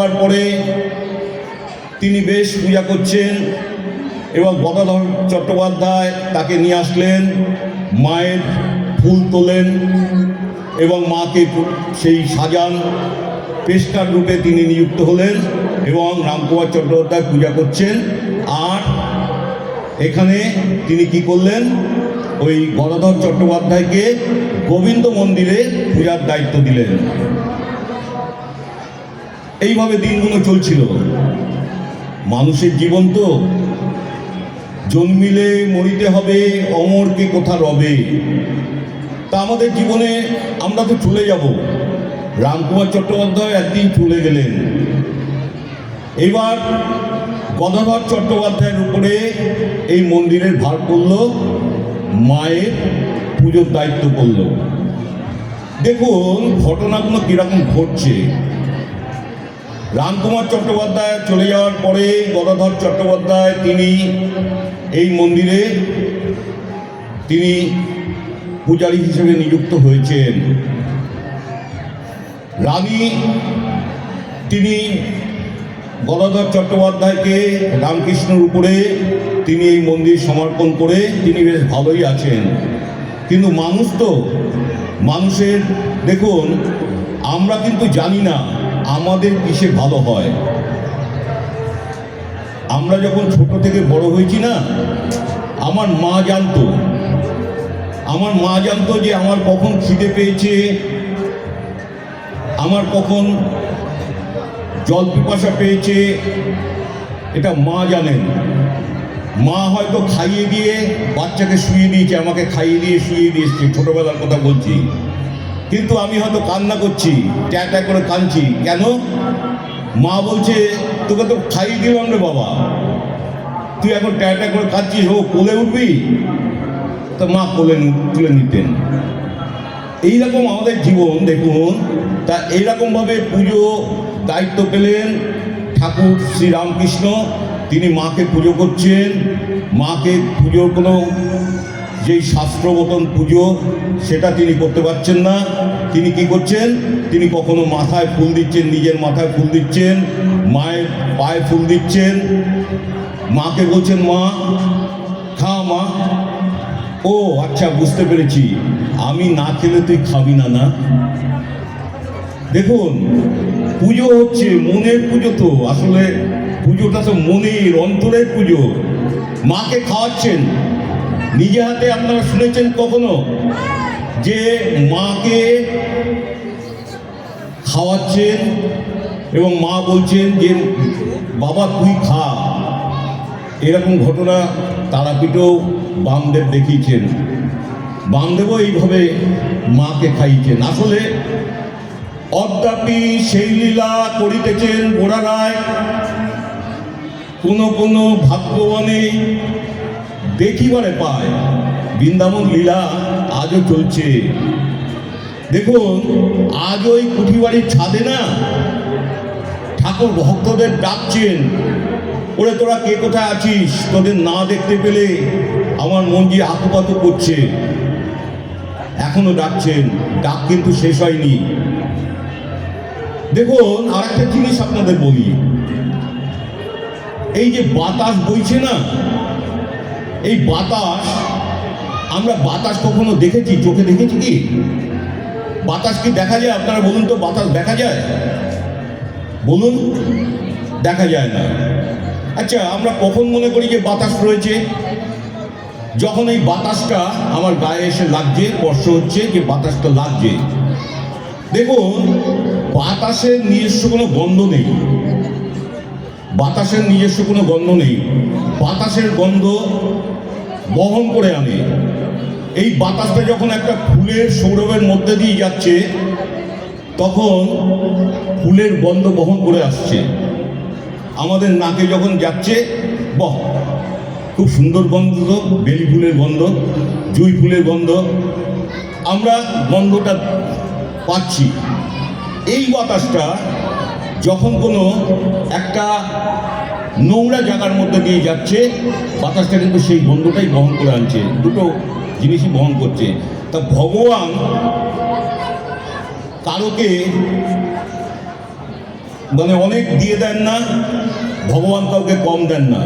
করবার পরে তিনি বেশ পূজা করছেন এবং গদাধর চট্টোপাধ্যায় তাকে নিয়ে আসলেন, মায়ের ফুল তোলেন এবং মাকে সেই সাজান পেশকার রূপে তিনি নিযুক্ত হলেন এবং রামকুমার চট্টোপাধ্যায় পূজা করছেন। আর এখানে তিনি কি করলেন? ওই গদাধর চট্টোপাধ্যায়কে গোবিন্দ মন্দিরে পূজার দায়িত্ব দিলেন। এইভাবে দিনগুলো চলছিল। মানুষের জীবন তো জন্মিলে মরিতে হবে, অমরকে কোথা রবে? তা আমাদের জীবনে আমরা তো চলে যাব। রামকুমার চট্টোপাধ্যায় একদিন চলে গেলেন। এবার গদাধর চট্টোপাধ্যায়ের উপরে এই মন্দিরের ভার পড়ল, মায়ের পুজোর দায়িত্ব পড়ল। দেখুন, ঘটনাগুলো কীরকম ঘটছে। রামকুমার চট্টোপাধ্যায় চলে যাওয়ার পরে গদাধর চট্টোপাধ্যায় তিনি এই মন্দিরে তিনি পূজারী হিসেবে নিযুক্ত হয়েছেন। রানী তিনি গদাধর চট্টোপাধ্যায়কে রামকৃষ্ণর উপরে তিনি এই মন্দির সমর্পণ করে তিনি বেশ ভালোই আছেন। কিন্তু মানুষ তো, মানুষের, দেখুন, আমরা কিন্তু জানি না আমাদের কিসে ভালো হয়? আমরা যখন ছোট থেকে বড় হয়েছি না, আমার মা জানতো। আমার মা জানতো যে আমার কখন খিদে পেয়েছে, আমার কখন জল পিপাসা পেয়েছে, এটা মা জানেন। মা হয়তো খাইয়ে দিয়ে বাচ্চাকে শুয়ে দিয়েছে, আমাকে খাইয়ে দিয়ে শুয়ে দিয়েছে ছোটোবেলার কথা বলছি। কিন্তু আমি হয়তো কান্না করছি, ট্যা ট্যা করে কাঁদছি। কেন? মা বলছে, তোকে তো খাইয়ে দিলাম রে বাবা। তুই এখন ট্যা ট্যা করে কাঁদছিস ও কোলে উঠবি? তো মা কোলে তুলে নিতেন। এইরকম আমাদের জীবন, দেখুন, তা এইরকমভাবে পুজো দায়িত্ব পেলেন ঠাকুর শ্রীরামকৃষ্ণ। তিনি মাকে পুজো করছেন। মাকে পুজোর কোনো যেই শাস্ত্রবতন পুজো সেটা তিনি করতে পারছেন না। তিনি কি করছেন? তিনি কখনো মাথায় ফুল দিচ্ছেন, নিজের মাথায় ফুল দিচ্ছেন, মায়ের পায়ে ফুল দিচ্ছেন। মাকে বলছেন, মা, খা মা। ও আচ্ছা বুঝতে পেরেছি। আমি না খেলে তুই খাবি না না? দেখুন, পুজো হচ্ছে মনের পুজো তো। আসলে পুজোটা তো মনের অন্তরের পুজো। মাকে খাওয়াচ্ছেন। নিজে হাতে আপনারা শুনেছেন কখনো যে মাকে খাওয়াচ্ছেন এবং মা বলছেন যে, বাবা, তুই খা। এরকম ঘটনা তারাপীঠেও বামদেব দেখিয়েছেন। বামদেবও এইভাবে মাকে খাইয়েছেন। আসলে অদ্যাপি সেই লীলা করিতেছেন গোড়া রায়। কোনো কোনো ভাগ্যবানে দেখিবারে পায়। বৃন্দাবন লীলা আজও চলছে। দেখুন, আজ ওই কুঠিবাড়ির ছাদে না ঠাকুর ভক্তদের ডাকছেন। ওরে, তোরা কে কোথায় আছিস? তোদের না দেখতে পেলে আমার মন যে আকুপাতু করছে। এখনও ডাকছেন। ডাক কিন্তু শেষ হয়নি। দেখুন আর একটা জিনিস আপনাদের বলি। এই যে বাতাস বইছে না এই বাতাস, আমরা বাতাস কখনো দেখেছি? চোখে দেখেছি কি? বাতাস কি দেখা যায়? আপনারা বলুন তো, বাতাস দেখা যায়? বলুন, দেখা যায় না। আচ্ছা আমরা কখন মনে করি যে বাতাস রয়েছে? যখন এই বাতাসটা আমার গায়ে এসে লাগছে, স্পর্শ হচ্ছে যে বাতাসটা লাগছে। দেখুন, বাতাসের নিজস্ব কোনো গন্ধ নেই। বাতাসের নিজস্ব কোনো গন্ধ নেই। বাতাসের গন্ধ বহন করে আনে। এই বাতাসটা যখন একটা ফুলের সৌরভের মধ্যে দিয়ে যাচ্ছে, তখন ফুলের গন্ধ বহন করে আসছে। আমাদের নাকে যখন যাচ্ছে, বহ! খুব সুন্দর গন্ধ তো, বেলি ফুলের গন্ধ, জুই ফুলের গন্ধ। আমরা গন্ধটা পাচ্ছি। এই বাতাসটা যখন কোনো একটা নোংরা জায়গার মধ্যে দিয়ে যাচ্ছে, বাতাসটা কিন্তু সেই গন্ধটাই বহন করে আনছে, দুটো জিনিসই বহন করছে। তা ভগবান কারোকে মানে অনেক দিয়ে দেন না, ভগবান কাউকে কম দেন না।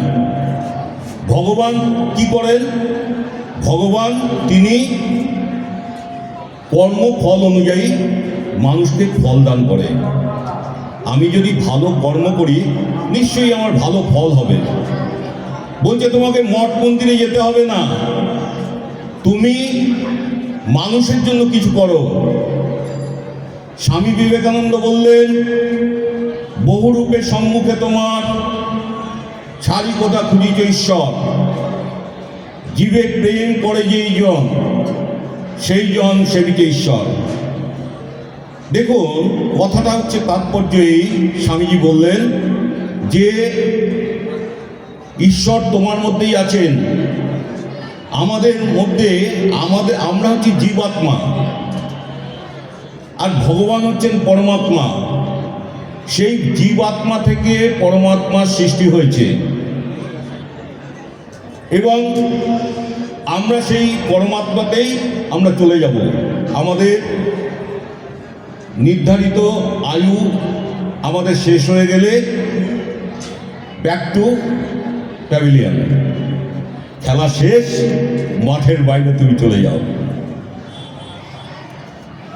ভগবান কি করেন? ভগবান তিনি কর্মফল অনুযায়ী মানুষকে ফল দান করে আমি যদি ভালো কর্ম করি, নিশ্চয়ই আমার ভালো ফল হবে। বলছে, তোমাকে মঠ মন্দিরে যেতে হবে না। তুমি মানুষের জন্য কিছু করো। স্বামী বিবেকানন্দ বললেন বহুরূপের সম্মুখে তোমার ছাড়ি কথা খুঁজিছ ঈশ্বর। জীবে প্রেম করে যেই জন, সেই জন সেবিকে ঈশ্বর। দেখুন, কথাটা হচ্ছে তাৎপর্য এই স্বামীজি বললেন যে, ঈশ্বর তোমার মধ্যেই আছেন। আমাদের মধ্যে, আমাদের, আমরা হচ্ছি জীবাত্মা। আর ভগবান হচ্ছেন পরমাত্মা। সেই জীবাত্মা থেকে পরমাত্মার সৃষ্টি হয়েছে। এবং আমরা সেই পরমাত্মাতেই আমরা চলে যাব। আমাদের নির্ধারিত আয়ু আমাদের শেষ হয়ে গেলে ব্যাক টু প্যাভিলিয়ন খেলা শেষ, মাঠের বাইরে তুমি চলে যাও।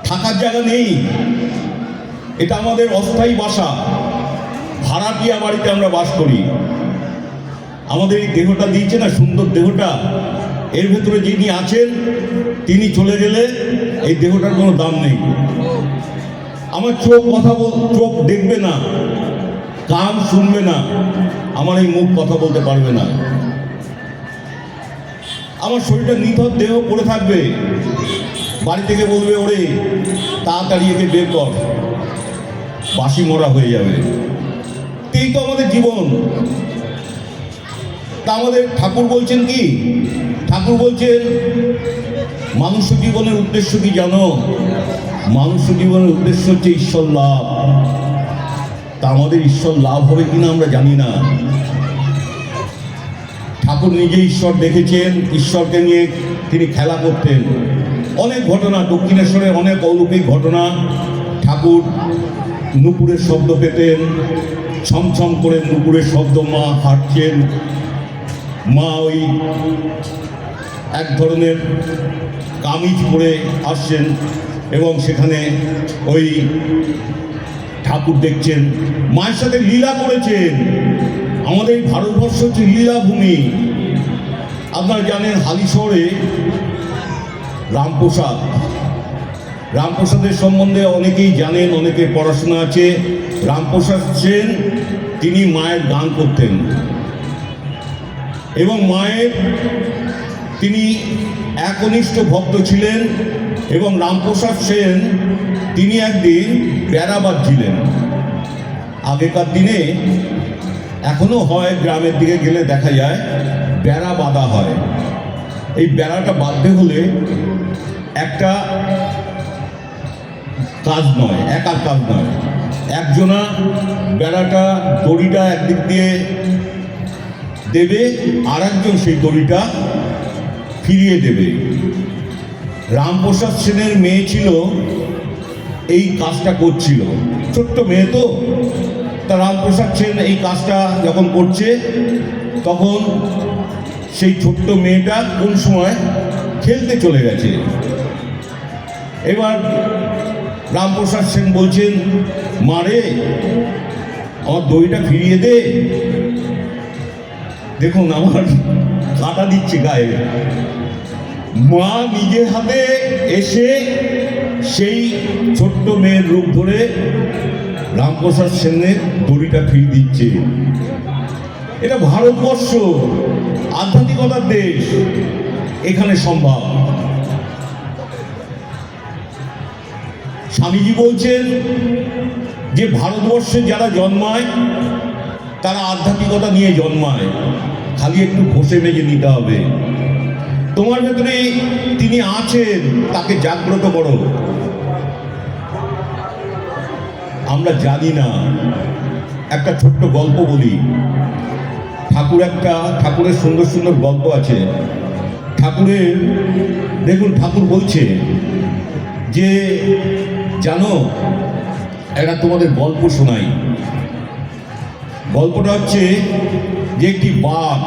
থাকার জায়গা নেই। এটা আমাদের অস্থায়ী বাসা। ভাড়াটিয়া বাড়িতে আমরা বাস করি। আমাদের এই দেহটা দিয়েছে না, সুন্দর দেহটা। এর ভেতরে যিনি আছেন, তিনি চলে গেলে এই দেহটার কোনো দাম নেই। আমার চোখ কথা বল, চোখ দেখবে না, কান শুনবে না, আমার এই মুখ কথা বলতে পারবে না। আমার শরীরটা নিথর দেহ পড়ে থাকবে। বাড়ি থেকে বলবে, ওরে, তাড়াতাড়ি একে বের কর। বাসি মরা হয়ে যাবে। এই তো আমাদের জীবন। তা আমাদের ঠাকুর বলছেন কি? ঠাকুর বলছেন, মানুষ জীবনের উদ্দেশ্য কি জানো? মানুষ জীবনের উদ্দেশ্য হচ্ছে ঈশ্বর লাভ। তা আমাদের ঈশ্বর লাভ হবে কিনা আমরা জানি না। ঠাকুর নিজে ঈশ্বর দেখেছেন, ঈশ্বরকে নিয়ে তিনি খেলা করতেন। অনেক ঘটনা, দক্ষিণেশ্বরে অনেক অলৌকিক ঘটনা। ঠাকুর নুপুরের শব্দ পেতেন, ছমছম করে নুপুরের শব্দ মা হাঁটছেন। মা ওই এক ধরনের কামিজ পরে আসছেন। এবং সেখানে ওই ঠাকুর দেখছেন, মায়ের সাথে লীলা করেছেন। আমাদের ভারতবর্ষ হচ্ছে লীলাভূমি। আপনারা জানেন হালিশহরে রামপ্রসাদ। রামপ্রসাদের সম্বন্ধে অনেকেই জানেন, অনেকে পড়াশোনা আছে। রামপ্রসাদ সেন, তিনি মায়ের গান করতেন। এবং মায়ের তিনি একনিষ্ঠ ভক্ত ছিলেন। এবং রামপ্রসাদ সেন, তিনি একদিন বেড়া বাঁধছিলেন আগেকার দিনে এখনও হয় গ্রামের দিকে গেলে দেখা যায় বেড়া বাঁধা হয়। এই বেড়াটা বাঁধতে হলে একটা কাজ নয়, একার কাজ নয়। একজনা বেড়াটা দড়িটা একদিক দিয়ে দেবে আর একজন সেই দড়িটা ফিরিয়ে দেবে। রামপ্রসাদ সেনের মেয়ে ছিল, এই কাজটা করছিল। ছোট্ট মেয়ে তো। তা রামপ্রসাদ সেন এই কাজটা যখন করছে, তখন সেই ছোট্ট মেয়েটা কোন সময় খেলতে চলে গেছে। এবার রামপ্রসাদ সেন বলছেন মারে আমার দইটা ফিরিয়ে দে। দেখুন আমার কাটা দিচ্ছে গায়ে। মা নিজে হাতে এসে সেই ছোট্ট মেয়ের রূপ ধরে রামপ্রসাদ সেনের দড়িটা ফিরিয়ে দিচ্ছে। এটা ভারতবর্ষ, আধ্যাত্মিকতার দেশ, এখানে সম্ভব। স্বামীজি বলছেন যে ভারতবর্ষে যারা জন্মায়, তারা আধ্যাত্মিকতা নিয়ে জন্মায়। খালি একটু ঘষে মেজে নিতে হবে। তোমার ভেতরে তিনি আছেন, তাকে জাগ্রত করো। আমরা জানি না। একটা ছোট্ট গল্প বলি। ঠাকুর একটা, ঠাকুরের সুন্দর সুন্দর গল্প আছে। ঠাকুরের, দেখুন, ঠাকুর বলছে যে, জানো, একটা তোমাদের গল্প শোনাই। গল্পটা হচ্ছে যে একটি বাঘ,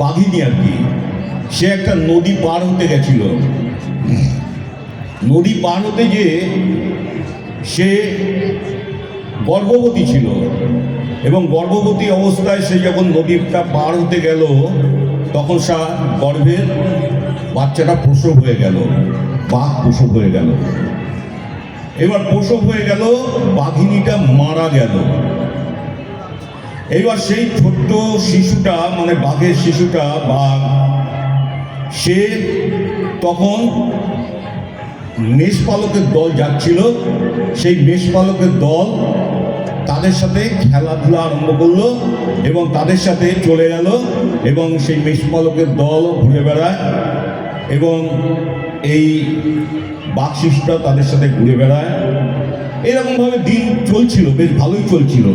বাঘিনী আর কি। সে একটা নদী পার হতে গেছিল। নদী পার হতে গিয়ে সে গর্ভবতী ছিল এবং গর্ভবতী অবস্থায় সে যখন নদীটা পার হতে গেল, তখন সা গর্ভের বাচ্চাটা প্রসব হয়ে গেল, বাঘ প্রসব হয়ে গেল। এবার প্রসব হয়ে গেল, বাঘিনীটা মারা গেল। এবার সেই ছোট্ট শিশুটা মানে বাঘের শিশুটা, বাঘ সে তখন মেষপালকের দল যাচ্ছিল। সেই মেষপালকের দল তাদের সাথে খেলাধুলা আরম্ভ করল এবং তাদের সাথে চলে গেল এবং সেই মেষপালকের দল ঘুরে বেড়ায় এবং এই বাঘ শিশুটা তাদের সাথে ঘুরে বেড়ায়। এরকমভাবে দিন চলছিল, বেশ ভালোই চলছিল।